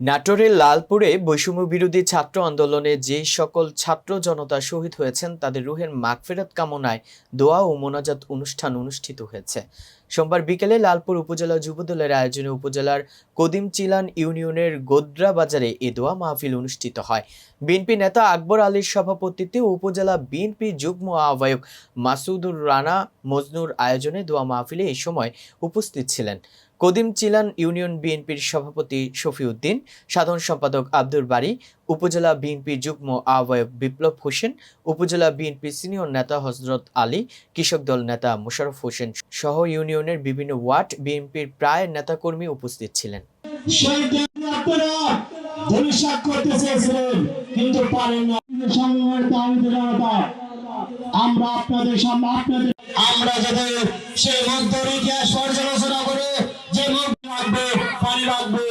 নাটোরের লালপুরে বৈষম্য বিরোধী ছাত্র আন্দোলনে যে সকল ছাত্র জনতা শহীদ হয়েছেন, তাদের রুহের মাগফেরাত কামনায় দোয়া ও মোনাজাত অনুষ্ঠান অনুষ্ঠিত হয়েছে। সোমবার বিকেলে লালপুর উপজেলা যুবদলের আয়োজনে উপজেলার কদিম চিলান ইউনিয়নের গোদ্রা বাজারে এ দোয়া মাহফিল অনুষ্ঠিত হয়। বিএনপি নেতা আকবর আলীর সভাপতিত্বে উপজেলা বিএনপি যুগ্ম আহ্বায়ক মাসুদুর রানা মজনুর আয়োজনে দোয়া মাহফিলে এই সময় উপস্থিত ছিলেন। কদিম চিলান ইউনিয়ন বিএনপির সভাপতি শফিউদ্দিন, সাধারণ সম্পাদক আব্দুর বাড়ি উপজেলা বিএনপি যুগ্ম আহ্বায়ক বিপ্লব হোসেন, উপজেলা বিএনপি সিনিয়র নেতা হজরত আলী, কৃষক দল নেতা মোশাররফ হোসেন সহ ইউনিয়নের বিভিন্ন ওয়ার্ড বিএনপির প্রায় নেতাকর্মী উপস্থিত ছিলেন। আমরা আপনাদের সামনে, আপনাদের আমরা যাতে সেই মধ্যর ইতিহাস